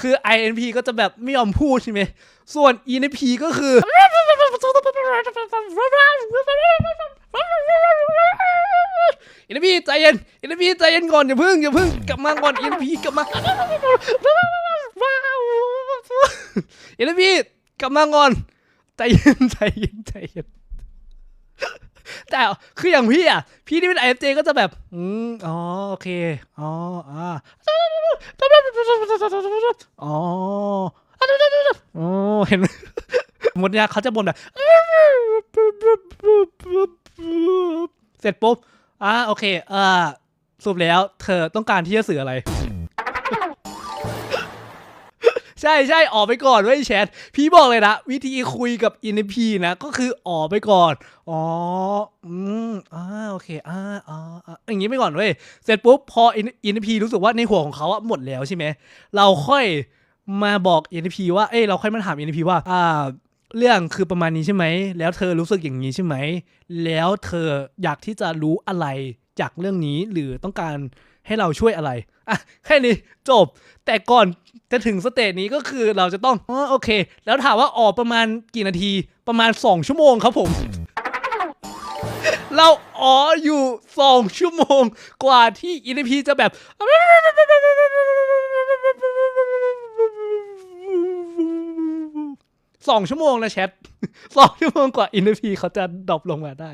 คือ INP ก็จะแบบไม่ยอมพูดใช่ไหม ส่วน ENP ก็คือ ENP ใจเย็น ENP ใจเย็นก่อนอย่าพึ่งอย่าพึ่งกลับมาก่อน ENP กลับมา ENP กลับมาก่อนใจเย็นใจเย็นใจเย็นแต่คืออย่างพี่อะ พี่ที่เป็น IFJ ก็จะแบบ อืม อ๋อ โอเค อ๋อ อ่า อ๋อเห็นหมดเนี่ยเขาจะบ่นแบบเสร็จปุ๊บอ่าโอเค เอ่อสรุปแล้ว เธอต้องการที่จะสื่ออะไร ใช่ใช่ออกไปก่อนเว้ยแชทพี่บอกเลยนะวิธีคุยกับ NP นพีนะก็คือออกไปก่อนอ๋ออืมอ่าโอเคอ่าอ่าอ่าอย่างนี้ไปก่อนเว้ยเสร็จปุ๊บพอ NP รู้สึกว่าในหัวของเขาอะหมดแล้วใช่ไหมเราค่อยมาบอก NP ว่าเอ้ยเราค่อยมาถาม NP ว่าอ่าเรื่องคือประมาณนี้ใช่ไหม แล้วเธอรู้สึกอย่างนี้ใช่ไหม แล้วเธออยากที่จะรู้อะไร จากเรื่องนี้หรือต้องการให้เราช่วยอะไรอะแค่นี้จบ แต่ก่อนจะถึงสเตจนี้ก็คือเราจะต้องอ๋อโอเค แล้วถามว่าออกประมาณกี่นาทีประมาณ 2 ชั่วโมงครับผม เราอ๋ออยู่ 2 ชั่วโมงกว่าที่อินพีจะแบบสองชั่วโมงนะแชทสองชั่วโมงกว่าอินพีเขาจะดรอปลงมาได้